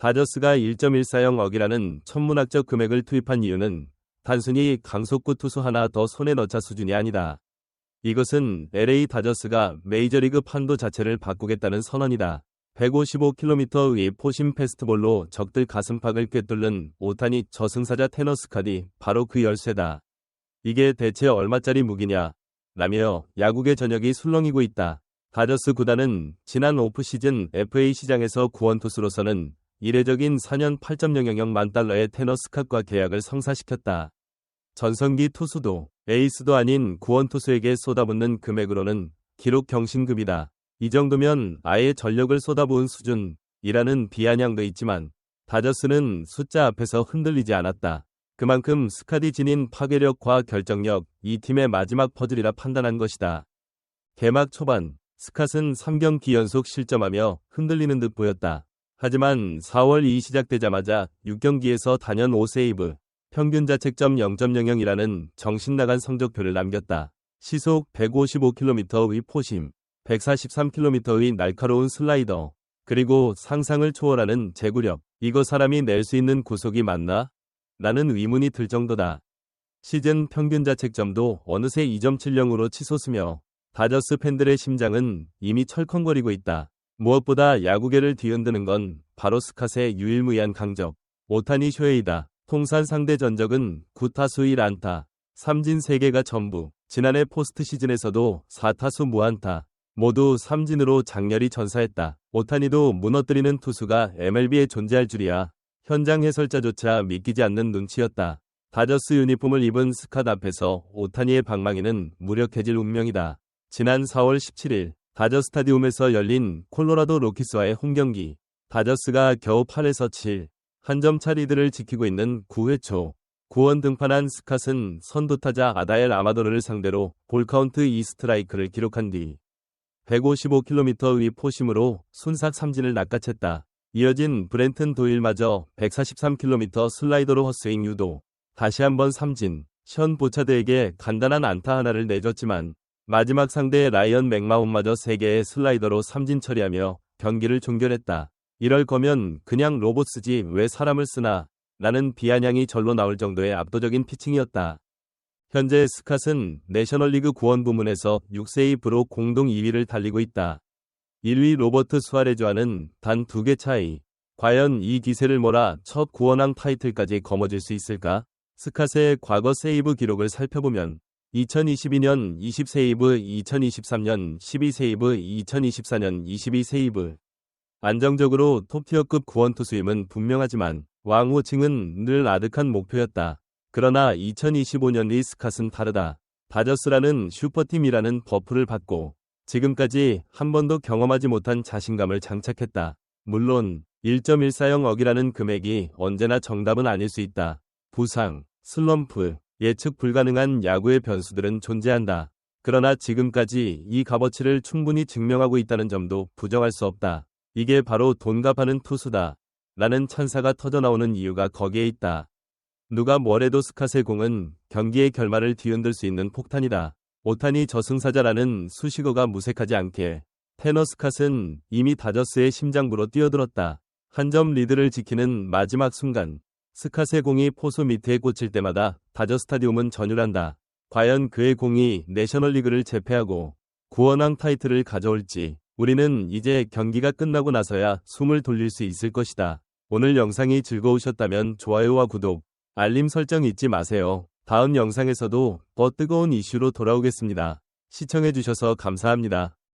다저스가 1.140 억이라는 천문학적 금액을 투입한 이유는 단순히 강속구 투수 하나 더 손에 넣자 수준이 아니다. 이것은 LA 다저스가 메이저리그 판도 자체를 바꾸겠다는 선언이다. 155km의 포심 페스트볼로 적들 가슴팍을 꿰뚫는 오타니 저승사자 테너스 카디 바로 그 열쇠다. 이게 대체 얼마짜리 무기냐? 라며 야구계 전역이 술렁이고 있다. 다저스 구단은 지난 오프시즌 FA 시장에서 구원투수로서는 이례적인 4년 8.000만 달러의 테너 스캇과 계약을 성사시켰다. 전성기 투수도 에이스도 아닌 구원 투수에게 쏟아붓는 금액으로는 기록 경신급이다. 이 정도면 아예 전력을 쏟아부은 수준이라는 비아냥도 있지만 다저스는 숫자 앞에서 흔들리지 않았다. 그만큼 스카디 지닌 파괴력과 결정력, 이 팀의 마지막 퍼즐이라 판단한 것이다. 개막 초반, 스캇은 3경기 연속 실점하며 흔들리는 듯 보였다. 하지만 4월 2 시작되자마자 6경기에서 단연 5세이브, 평균 자책점 0.00이라는 정신나간 성적표를 남겼다. 시속 155km의 포심, 143km의 날카로운 슬라이더, 그리고 상상을 초월하는 제구력. 이거 사람이 낼 수 있는 구속이 맞나? 라는 의문이 들 정도다. 시즌 평균 자책점도 어느새 2.70으로 치솟으며 다저스 팬들의 심장은 이미 철컹거리고 있다. 무엇보다 야구계를 뒤흔드는 건 바로 스캇의 유일무이한 강적, 오타니 쇼헤이다. 통산 상대 전적은 9타수 1안타, 삼진 3개가 전부, 지난해 포스트 시즌에서도 4타수 무안타, 모두 삼진으로 장렬히 전사했다. 오타니도 무너뜨리는 투수가 MLB에 존재할 줄이야. 현장 해설자조차 믿기지 않는 눈치였다. 다저스 유니폼을 입은 스캇 앞에서 오타니의 방망이는 무력해질 운명이다. 지난 4월 17일 다저 스타디움에서 열린 콜로라도 로키스와의 홈경기 다저스가 겨우 8에서 7, 한 점 차 리드를 지키고 있는 9회 초 구원 등판한 스캇은 선두타자 아다엘 아마도르를 상대로 볼카운트 2스트라이크를 기록한 뒤 155km의 포심으로 순삭 삼진을 낚아챘다. 이어진 브렌튼 도일마저 143km 슬라이더로 헛스윙 유도. 다시 한번 삼진. 션 보차드에게 간단한 안타 하나를 내줬지만 마지막 상대 라이언 맥마홈마저 3개의 슬라이더로 삼진 처리하며 경기를 종결했다. 이럴 거면 그냥 로봇 쓰지 왜 사람을 쓰나 라는 비아냥이 절로 나올 정도의 압도적인 피칭이었다. 현재 스캇은 내셔널리그 구원 부문에서 6세이브로 공동 2위를 달리고 있다. 1위 로버트 수아레즈와는 단두개 차이. 과연 이 기세를 몰아 첫 구원왕 타이틀까지 거머쥘 수 있을까? 스캇의 과거 세이브 기록을 살펴보면 2022년 20세이브, 2023년 12세이브, 2024년 22세이브. 안정적으로 톱티어급 구원투수임은 분명하지만 왕호칭은 늘 아득한 목표였다. 그러나 2025년 리스캇은 다르다. 다저스라는 슈퍼팀이라는 버프를 받고 지금까지 한 번도 경험하지 못한 자신감을 장착했다. 물론 1.140억이라는 금액이 언제나 정답은 아닐 수 있다. 부상, 슬럼프, 예측 불가능한 야구의 변수들은 존재한다. 그러나 지금까지 이 값어치를 충분히 증명하고 있다는 점도 부정할 수 없다. 이게 바로 돈 값하는 투수다. 라는 찬사가 터져나오는 이유가 거기에 있다. 누가 뭐래도 스카세 공은 경기의 결말을 뒤흔들 수 있는 폭탄이다. 오타니 저승사자라는 수식어가 무색하지 않게 테너 스캇은 이미 다저스의 심장부로 뛰어들었다. 한 점 리드를 지키는 마지막 순간 스캇의 공이 포수 밑에 꽂힐 때마다 다저 스타디움은 전율한다. 과연 그의 공이 내셔널리그를 제패하고 구원왕 타이틀을 가져올지 우리는 이제 경기가 끝나고 나서야 숨을 돌릴 수 있을 것이다. 오늘 영상이 즐거우셨다면 좋아요와 구독, 알림 설정 잊지 마세요. 다음 영상에서도 더 뜨거운 이슈로 돌아오겠습니다. 시청해주셔서 감사합니다.